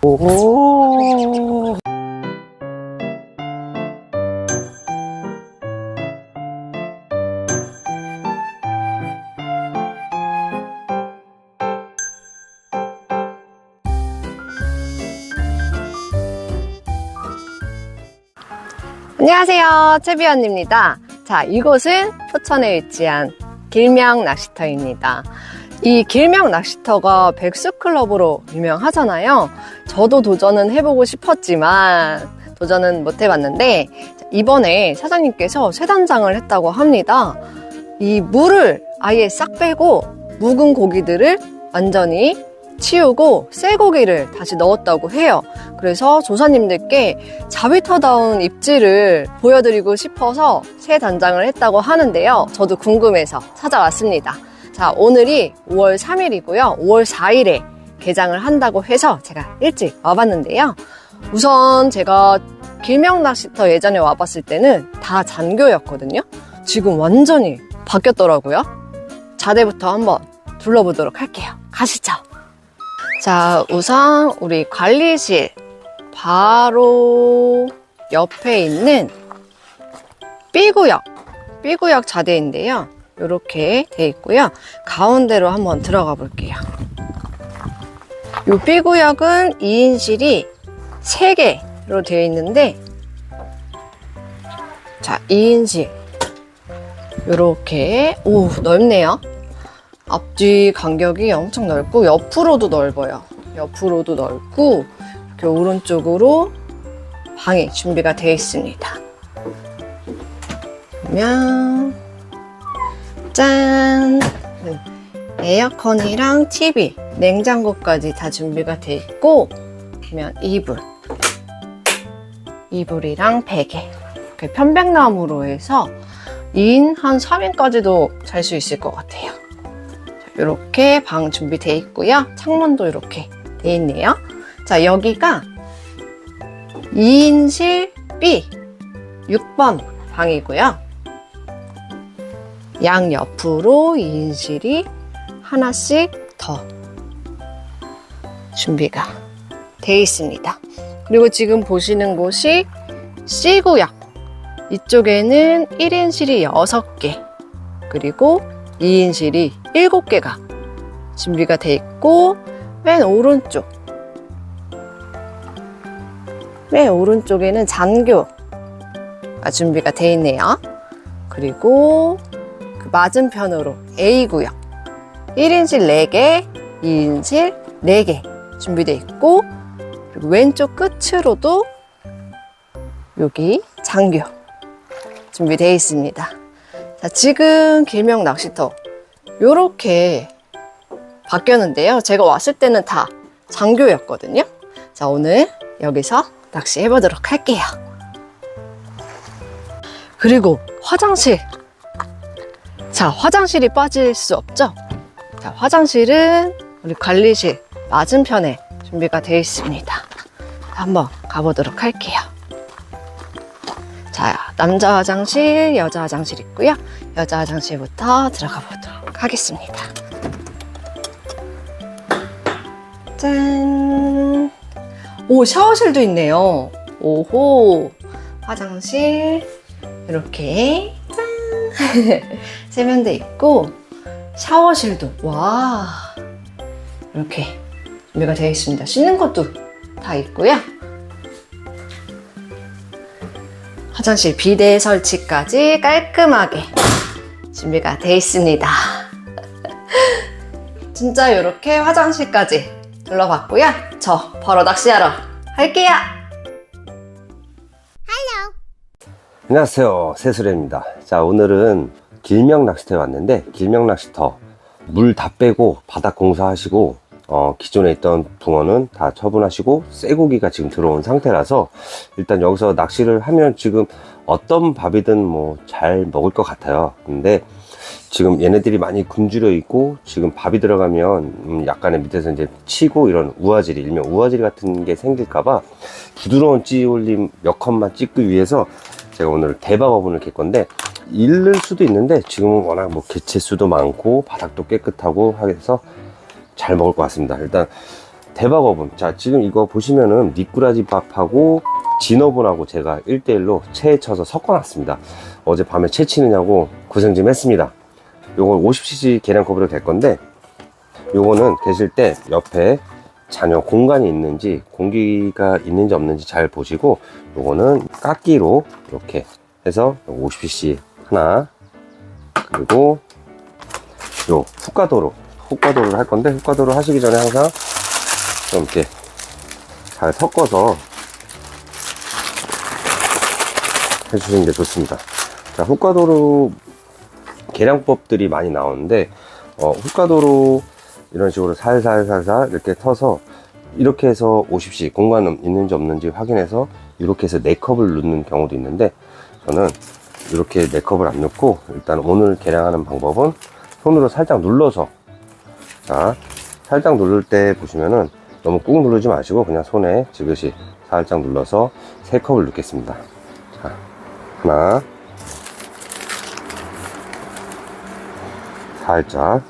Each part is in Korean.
오. 안녕하세요. 채비언입니다. 자, 이곳은 포천에 위치한 길명 낚시터입니다. 이 길명 낚시터가 백수클럽으로 유명하잖아요. 저도 도전은 해보고 싶었지만 도전은 못 해봤는데 이번에 사장님께서 새 단장을 했다고 합니다. 이 물을 아예 싹 빼고 묵은 고기들을 완전히 치우고 새 고기를 다시 넣었다고 해요. 그래서 조사님들께 자위터다운 입질을 보여드리고 싶어서 새 단장을 했다고 하는데요. 저도 궁금해서 찾아왔습니다. 자, 오늘이 5월 3일이고요. 5월 4일에 개장을 한다고 해서 제가 일찍 와봤는데요. 우선 제가 길명 낚시터 예전에 와봤을 때는 다 잔교였거든요. 지금 완전히 바뀌었더라고요. 자대부터 한번 둘러보도록 할게요. 가시죠. 자, 우선 우리 관리실 바로 옆에 있는 B구역, B구역 자대인데요. 이렇게 돼 있고요. 가운데로 한번 들어가 볼게요. 이 B구역은 2인실이 3개로 되어 있는데 자, 2인실 이렇게 오, 넓네요. 앞뒤 간격이 엄청 넓고 옆으로도 넓어요. 옆으로도 넓고 이렇게 오른쪽으로 방이 준비가 되어 있습니다. 그러면 짠! 네. 에어컨이랑 TV, 냉장고까지 다 준비가 되어 있고 그러면 이불, 이불이랑 베개 이렇게 편백나무로 해서 2인 한 3인까지도 잘 수 있을 것 같아요. 이렇게 방 준비되어 있고요. 창문도 이렇게 되어 있네요. 자, 여기가 2인실 B 6번 방이고요. 양 옆으로 2인실이 하나씩 더 준비가 되어 있습니다. 그리고 지금 보시는 곳이 C구역. 이쪽에는 1인실이 6개, 그리고 2인실이 7개가 준비가 돼 있고 맨 오른쪽 맨 오른쪽에는 잔교가 준비가 돼 있네요. 그리고 그 맞은편으로 A구역 1인실 4개, 2인실 4개 준비돼 있고 그리고 왼쪽 끝으로도 여기 장교 준비되어 있습니다. 자, 지금 길명 낚시터 요렇게 바뀌었는데요. 제가 왔을 때는 다 장교였거든요. 자, 오늘 여기서 낚시해 보도록 할게요. 그리고 화장실. 자, 화장실이 빠질 수 없죠? 자, 화장실은 우리 관리실 맞은편에 준비가 되어 있습니다. 한번 가보도록 할게요. 자, 남자 화장실, 여자 화장실 있고요. 여자 화장실부터 들어가 보도록 하겠습니다. 짠. 오, 샤워실도 있네요. 오호. 화장실. 이렇게. 짠. 세면대 있고, 샤워실도. 와. 이렇게 준비가 되어 있습니다. 씻는 것도 다 있고요. 화장실 비대 설치까지 깔끔하게 준비가 되어 있습니다. 진짜 이렇게 화장실까지 둘러봤고요. 저 바로 낚시하러 갈게요. 안녕하세요. 세수레입니다. 자, 오늘은 길명 낚시터에 왔는데, 길명 낚시터 물 다 빼고 바닥 공사하시고, 어, 기존에 있던 붕어는 다 처분하시고, 쇠고기가 지금 들어온 상태라서, 일단 여기서 낚시를 하면 지금 어떤 밥이든 뭐 잘 먹을 것 같아요. 근데 지금 얘네들이 많이 굶주려 있고, 지금 밥이 들어가면 음, 약간의 밑에서 이제 치고 이런 우아질이, 일명 우아질 같은 게 생길까봐 부드러운 찌올림 몇 컷만 찍기 위해서 제가 오늘 대박 어분을 캘 건데 잃을 수도 있는데 지금은 워낙 뭐 개체 수도 많고 바닥도 깨끗하고 해서 잘 먹을 것 같습니다. 일단 대박 어분. 자, 지금 이거 보시면은 미꾸라지 밥하고 진어분하고 제가 1대1로 체에 쳐서 섞어놨습니다. 어제 밤에 채 치느냐고 고생 좀 했습니다. 요건 50cc 계량 컵으로 될 건데, 요거는 계실 때 옆에 잔여 공간이 있는지 공기가 있는지 없는지 잘 보시고 요거는 깎기로 이렇게 해서 50cc 하나 그리고 요 훅가도로 훅가도로를 할 건데 훅가도로 하시기 전에 항상 좀 이렇게 잘 섞어서 해주시는 게 좋습니다. 자, 훅가도로 계량법들이 많이 나오는데 어, 훅가도로 이런 식으로 살살살살 이렇게 터서 이렇게 해서 50cc 공간 있는지 없는지 확인해서 이렇게 해서 4컵을 넣는 경우도 있는데 저는 이렇게 4컵을 안 넣고 일단 오늘 계량하는 방법은 손으로 살짝 눌러서 자 살짝 누를 때 보시면은 너무 꾹 누르지 마시고 그냥 손에 지그시 살짝 눌러서 3컵을 넣겠습니다. 자 하나 살짝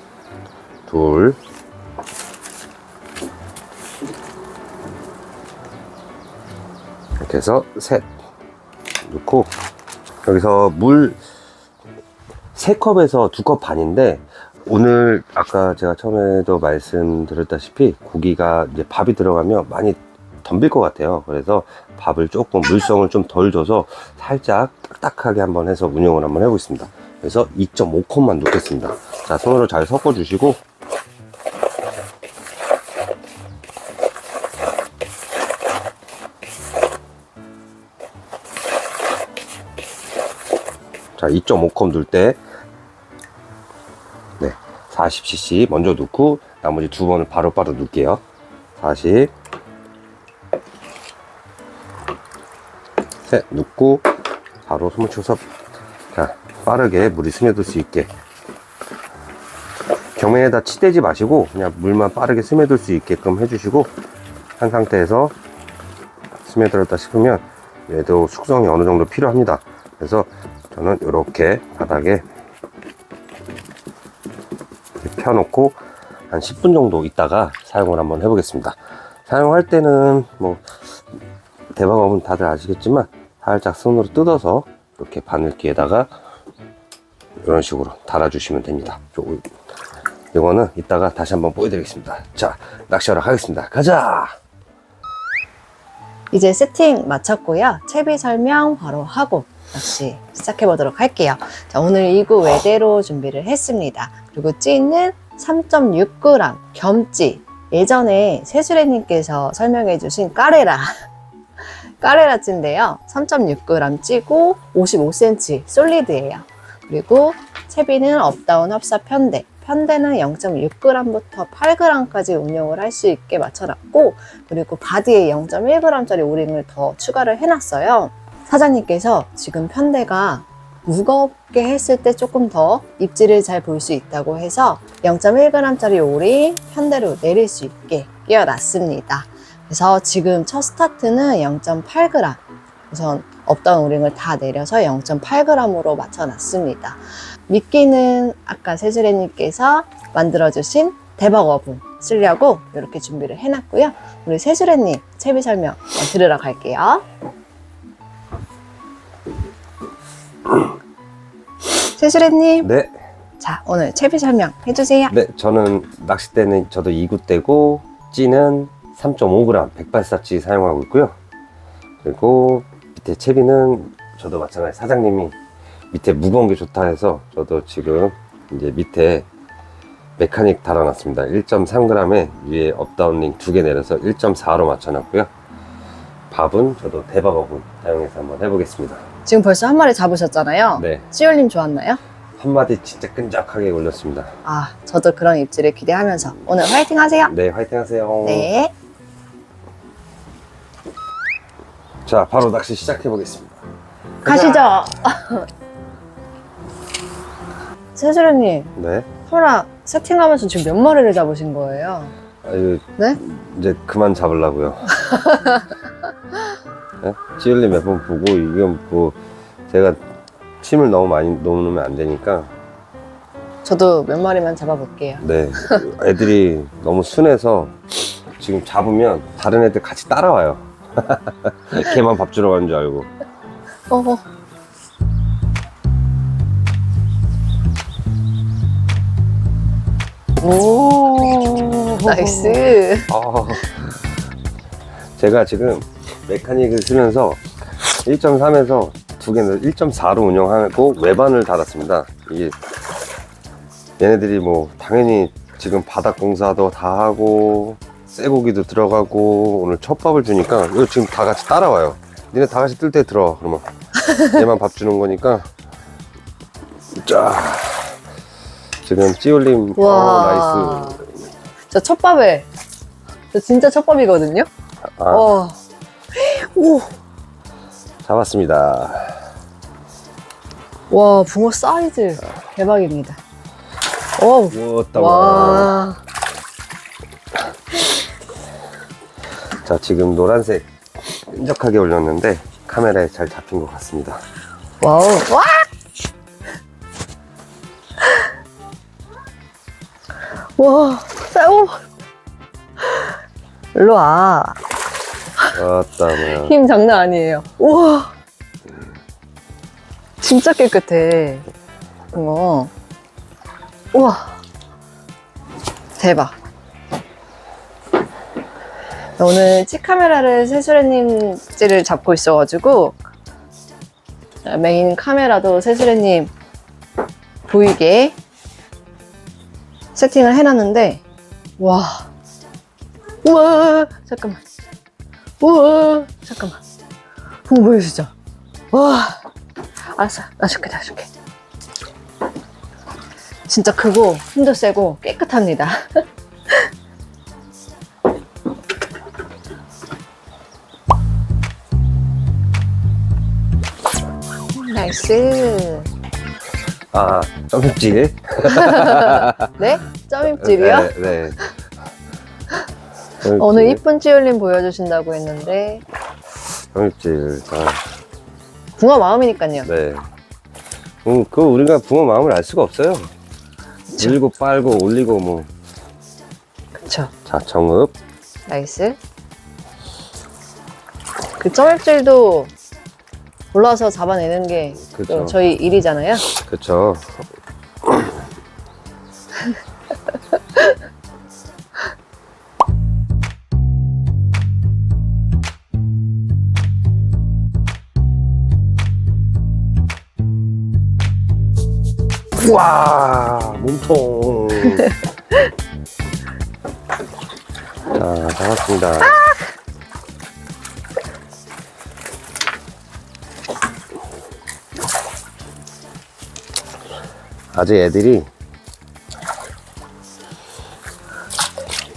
둘 이렇게 해서 셋 넣고 여기서 물 3컵에서 2컵 반인데 오늘 아까 제가 처음에도 말씀드렸다시피 고기가 이제 밥이 들어가면 많이 덤빌 것 같아요. 그래서 밥을 조금 물성을 좀 덜 줘서 살짝 딱딱하게 한번 해서 운영을 한번 해보겠습니다. 그래서 2.5컵만 넣겠습니다. 자 손으로 잘 섞어 주시고 2.5컵 넣을 때. 네, 40cc 먼저 넣고 나머지 두 번을 바로 바로 넣을게요. 40 셋 넣고 바로 숨을 쳐서 자 빠르게 물이 스며들 수 있게. 경매에다 치대지 마시고 그냥 물만 빠르게 스며들 수 있게끔 해주시고 한 상태에서 스며들었다 싶으면 얘도 숙성이 어느 정도 필요합니다. 그래서 저는 이렇게 바닥에 펴놓고 한 10분 정도 있다가 사용을 한번 해보겠습니다. 사용할 때는 뭐 대박업은 다들 아시겠지만 살짝 손으로 뜯어서 이렇게 바늘기에다가 이런 식으로 달아주시면 됩니다. 요- 이거는 이따가 다시 한번 보여드리겠습니다. 자, 낚시하러 가겠습니다. 가자! 이제 세팅 마쳤고요. 채비 설명 바로 하고 낚시 시작해 보도록 할게요. 자, 오늘 2구 외대로 준비를 했습니다. 그리고 찌는 3.6g 겸찌. 예전에 세수레님께서 설명해 주신 까레라. 까레라 찌인데요. 3.6g 찌고 55cm 솔리드예요. 그리고 채비는 업다운 합사 편대. 편대는 0.6g부터 8g까지 운용을 할 수 있게 맞춰놨고 그리고 바디에 0.1g짜리 오링을 더 추가를 해놨어요. 사장님께서 지금 편대가 무겁게 했을 때 조금 더 입질을 잘 볼 수 있다고 해서 0.1g짜리 오링 편대로 내릴 수 있게 끼워놨습니다. 그래서 지금 첫 스타트는 0.8g. 우선 업다운 오링을 다 내려서 0.8g으로 맞춰놨습니다. 미끼는 아까 세수레님께서 만들어주신 대박 어분 쓰려고 이렇게 준비를 해놨고요. 우리 세수레님 채비 설명 들으러 갈게요. 세수레님, 네. 자 오늘 채비 설명 해주세요. 네, 저는 낚싯대는 저도 2구대고 찌는 3.5g 108사치 사용하고 있고요. 그리고 밑에 채비는 저도 마찬가지 사장님이 밑에 무거운 게 좋다 해서 저도 지금 이제 밑에 메카닉 달아놨습니다. 1.3g에 위에 업다운링 두 개 내려서 1.4로 맞춰놨고요. 밥은 저도 대박 어분 사용해서 한번 해보겠습니다. 지금 벌써 한 마리 잡으셨잖아요. 네, 시올님 좋았나요? 한 마디 진짜 끈적하게 올렸습니다. 아, 저도 그런 입질을 기대하면서 오늘 화이팅 하세요. 네, 화이팅 하세요. 네. 자, 바로 낚시 시작해 보겠습니다. 가시죠. 세수련님, 네. 소라 세팅하면서 지금 몇 마리를 잡으신 거예요? 아유, 네? 이제 그만 잡으려고요. 네? 찌울리 몇 번 보고 이건 뭐 제가 침을 너무 많이 넣으면 안 되니까 저도 몇 마리만 잡아볼게요. 네 애들이 너무 순해서 지금 잡으면 다른 애들 같이 따라와요. 걔만 밥 주러 가는 줄 알고. 어. 오, 나이스. 아, 제가 지금 메카닉을 쓰면서 1.3에서 두 개는 1.4로 운영하고 외반을 달았습니다. 이게 얘네들이 뭐 당연히 지금 바닥 공사도 다 하고 쇠고기도 들어가고 오늘 첫 밥을 주니까 이거 지금 다 같이 따라와요. 니네 다 같이 뜰 때 들어 그러면 얘만 밥 주는 거니까 자 지금 찌올림 어, 와. 나이스 저 첫밥에. 저 진짜 첫밥이거든요? 아, 와. 오. 잡았습니다. 와, 붕어 사이즈. 대박입니다. 오. 우왔다 와. 와. 자 지금 노란색 끈적하게 올렸는데 카메라에 잘 잡힌 것 같습니다. 와우. 와! 와, 싸우. 일로 와. 왔다 뭐야. 힘 장난 아니에요. 우와. 진짜 깨끗해. 이거. 우와. 대박. 오늘 찌카메라를 세수레님 찌를 잡고 있어가지고 메인 카메라도 세수레님 보이게 세팅을 해놨는데 와 우와 잠깐만 우와 잠깐만 붕어 보여주죠 와 알았어 놔줄게 놔줄게 진짜 크고 힘도 세고 깨끗합니다 나이스 아 점입질. 네? 점입질이요? 네. 네. 점입질. 오늘 이쁜 찌울림 보여주신다고 했는데 점입질. 아, 붕어 마음이니까요 네. 음, 그 우리가 붕어 마음을 알 수가 없어요. 밀고 빨고 올리고 뭐. 그쵸 자 정읍. 나이스 그 점입질도 올라와서 잡아내는 게 그쵸. 또 저희 일이잖아요 그쵸. 와 몸통. 자 잡았습니다. 아직 애들이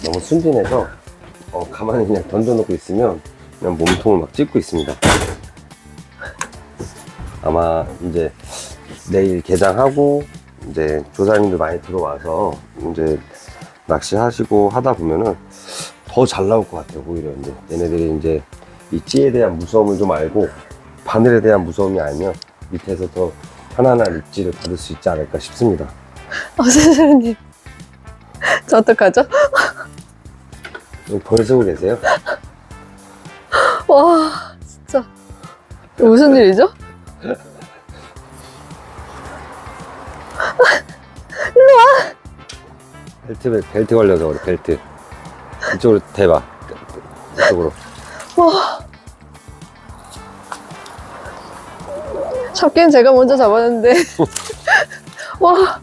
너무 순진해서 어, 가만히 그냥 던져놓고 있으면 그냥 몸통을 막 찢고 있습니다. 아마 이제 내일 개장하고 이제 조사님들 많이 들어와서 이제 낚시하시고 하다 보면은 더 잘 나올 것 같아요. 오히려 이제 얘네들이 이제 이 찌에 대한 무서움을 좀 알고 바늘에 대한 무서움이 알면 밑에서 더 편안한 입질을 받을 수 있지 않을까 싶습니다. 어 세수님 저 어떡하죠? 좀 벌쓰고 계세요? 와 진짜 무슨 일이죠? 벨트 벨트 걸려서 그래 벨트. 이쪽으로 대봐. 이쪽으로. 와. 잡기는 제가 먼저 잡았는데. 와.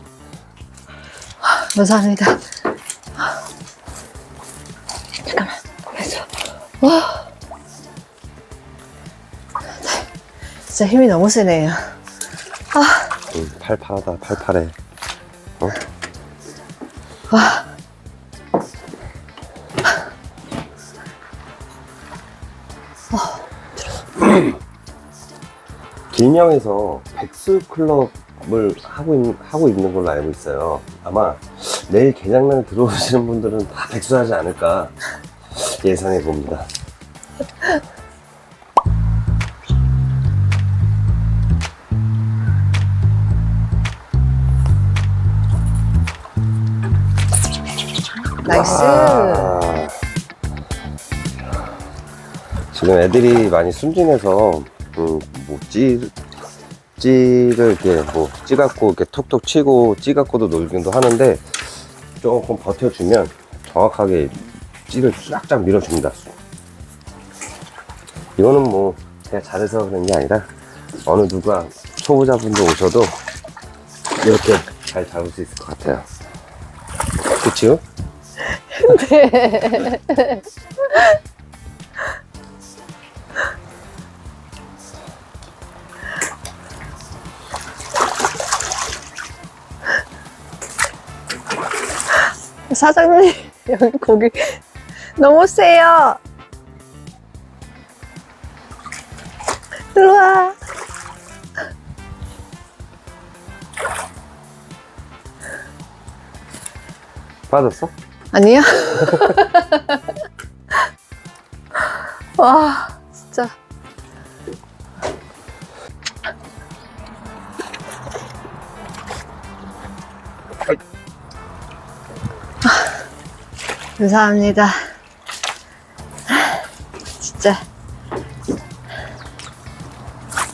감사합니다. 잠깐만 됐어. 와. 진짜 힘이 너무 세네요. 음, 팔팔하다 팔팔해. 어? 길명에서 백수 클럽을 하고, 있, 하고 있는 걸로 알고 있어요. 아마 내일 개장날 들어오시는 분들은 다 백수하지 않을까 예상해 봅니다. 나이스 와, 지금 애들이 많이 순진해서 음, 뭐 찌, 찌를 이렇게 뭐 찌갖고 이렇게 톡톡 치고 찌갖고도 놀기도 하는데 조금 버텨주면 정확하게 찌를 쫙쫙 밀어줍니다. 이거는 뭐 제가 잘해서 그런 게 아니라 어느 누가 초보자분들 오셔도 이렇게 잘 잡을 수 있을 것 같아요. 그치요? 사장님, 여기 고기 너무 세요. 일로 와. 빠졌어? 아니야? 와, 진짜. 아, 감사합니다. 진짜.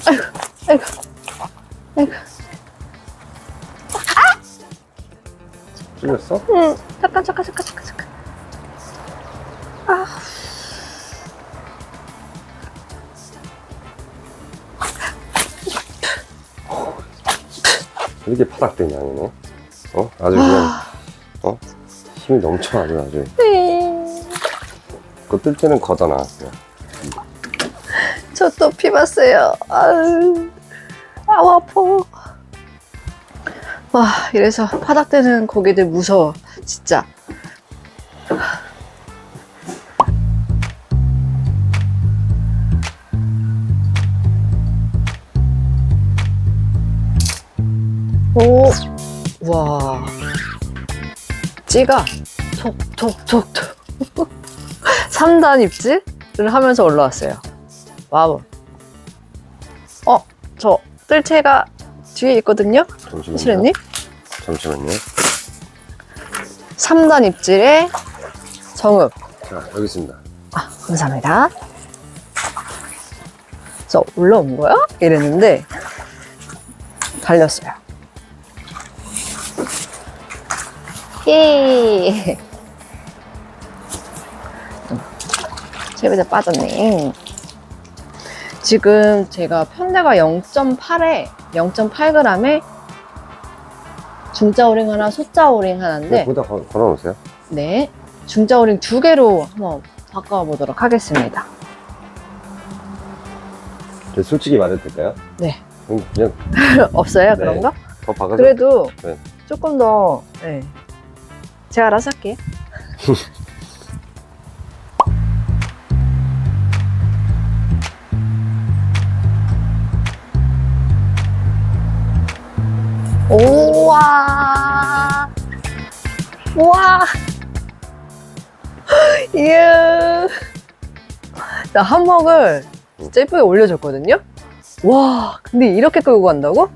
아이고, 아이고, 아이고. 찔렸어? 응, 잠깐, 잠깐, 잠깐, 잠깐, 잠깐. 이렇게 파닥된 양이네. 어? 아주 그냥, 어? 힘이 넘쳐, 아주, 아주. 그뜰 때는 걷어놔. 그냥. 저 또 피 봤어요. 아유, 아우 아파. 와, 이래서 파닥대는 고기들 무서워, 진짜. 오, 와, 찌가 톡톡톡톡 3단 입질을 하면서 올라왔어요. 와우. 어, 저 뜰채가 뒤에 있거든요. 잠시만요. 실현님? 잠시만요. 3단 입질에 정읍. 자, 여기 있습니다. 아, 감사합니다. 저 올라온 거야? 이랬는데 달렸어요. 예. 재배자 빠졌네. 지금 제가 편대가 0.8에 0.8g에 중자 오링 하나, 소자 오링 하나인데 거기다 걸- 걸어놓으세요. 네. 중자 오링 두 개로 한번 바꿔보도록 하겠습니다. 저 솔직히 말해도 될까요? 네. 그냥, 그냥 없어요, 네. 그런 거? 더 박아서. 그래도 네. 조금 더, 네. 제가 알아서 할게요. 우와. 우와. 이야. 나 한몫을 진짜 예쁘게 올려줬거든요? 와, 근데 이렇게 끌고 간다고?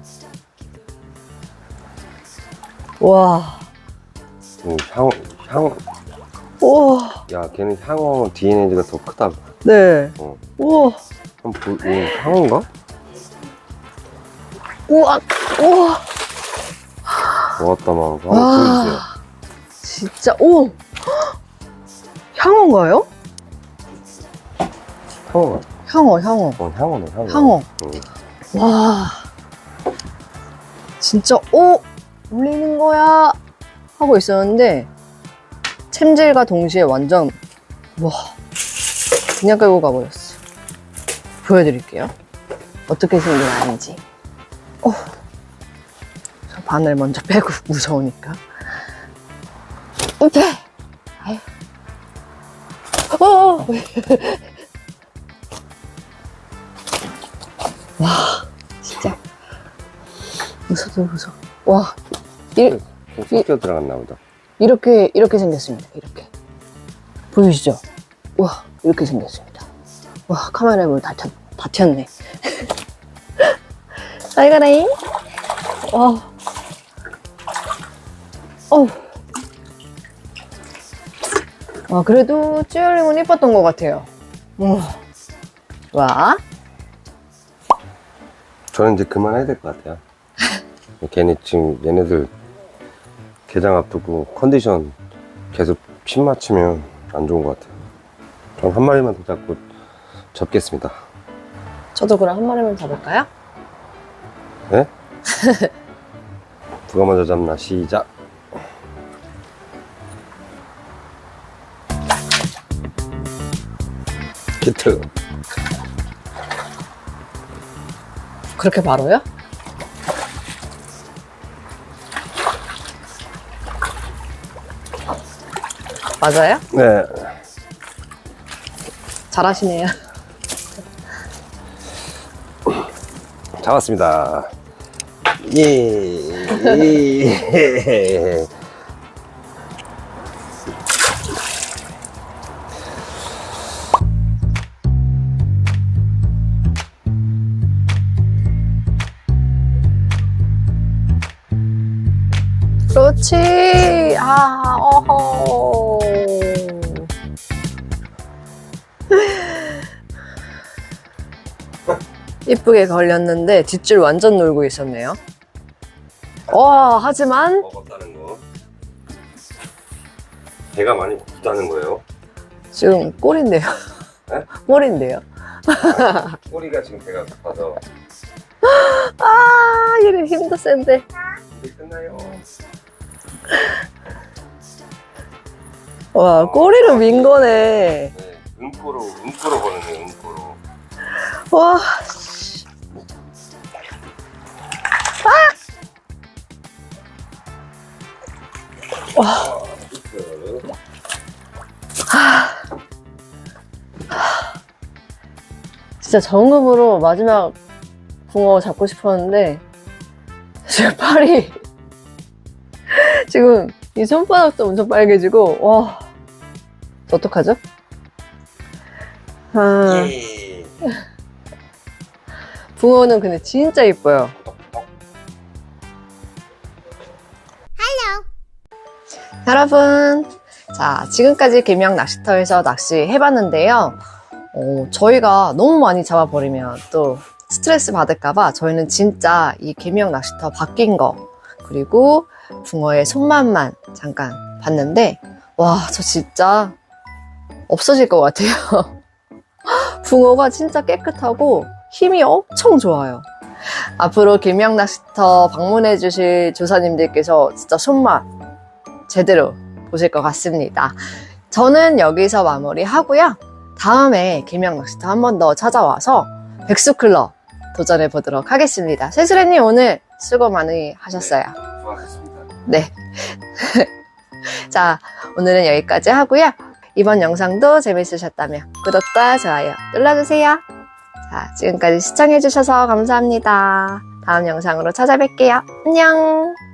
와, 음, 향, 향, 우와, 야, 걔는 향어 DNA가 더 크다. 네. 어. 우와, 한 보, 음, 향어인가? 우와, 우와. 먹었다, 막. 한번 와. 보여주세요. 진짜, 오! 향어인가요? 향어가. 향어, 향어, 어, 향어네, 향어. 향어. 응. 와, 진짜, 오! 울리는 거야! 하고 있었는데, 챔질과 동시에 완전, 와, 그냥 끌고 가버렸어. 보여드릴게요. 어떻게 생긴 아닌지. 어, 저 바늘 먼저 빼고 무서우니까. 오케이. 아유. 어! 와, 진짜. 무서워, 무서워. 와, 이, 좀 섞여 들어갔나 보다. 이렇게, 이렇게 생겼습니다. 이렇게. 보이시죠? 와, 이렇게 생겼습니다. 와, 카메라에 물 다, 튀, 다 튀었네. 잘 가라잉. 와. 어. 와, 그래도 찌얼링은 이뻤던 것 같아요. 와. 와, 저는 이제 그만해야 될 것 같아요. 걔네 지금 얘네들 개장 앞두고 컨디션 계속 침 맞추면 안 좋은 것 같아요. 전 한 마리만 더 잡고 접겠습니다. 저도 그럼 한 마리만 잡을까요? 네? 누가 먼저 잡나 시작. 히트. 그렇게 바로요? 맞아요? 네. 잘하시네요. 잡았습니다. 예. 예. 그렇지. 아, 어허. 이쁘게 걸렸는데 뒷줄 완전 놀고 있었네요. 와, 하지만 먹었다는 거. 배가 많이 고프다는 거예요. 지금 꼴인데요. 네? 꼴인데요. 꼬리가 지금 배가 고파서 아, 이래 힘도 센데. 이제 끝나요. 와, 꼬리를 민 거네. 네, 음꼬로 음꼬로 보내네 음꼬로. 와. 진짜 정읍으로 마지막 붕어 잡고 싶었는데 지금 팔이 지금 이 손바닥도 엄청 빨개지고 와 어떡하죠? 아, 예. 붕어는 근데 진짜 이뻐요. 여러분, 자 지금까지 김영 낚시터에서 낚시 해봤는데요. 어, 저희가 너무 많이 잡아버리면 또 스트레스 받을까봐 저희는 진짜 이 개미형 낚시터 바뀐 거 그리고 붕어의 손맛만 잠깐 봤는데 와 저 진짜 없어질 것 같아요. 붕어가 진짜 깨끗하고 힘이 엄청 좋아요. 앞으로 김영 낚시터 방문해 주실 조사님들께서 진짜 손맛 제대로 보실 것 같습니다. 저는 여기서 마무리 하고요. 다음에 김영 낚시터 한 번 더 찾아와서 백수클럽 도전해 보도록 하겠습니다. 세수레님 오늘 수고 많이 하셨어요. 네. 자, 오늘은 여기까지 하고요. 이번 영상도 재밌으셨다면 구독과 좋아요 눌러주세요. 자, 지금까지 시청해주셔서 감사합니다. 다음 영상으로 찾아뵐게요. 안녕!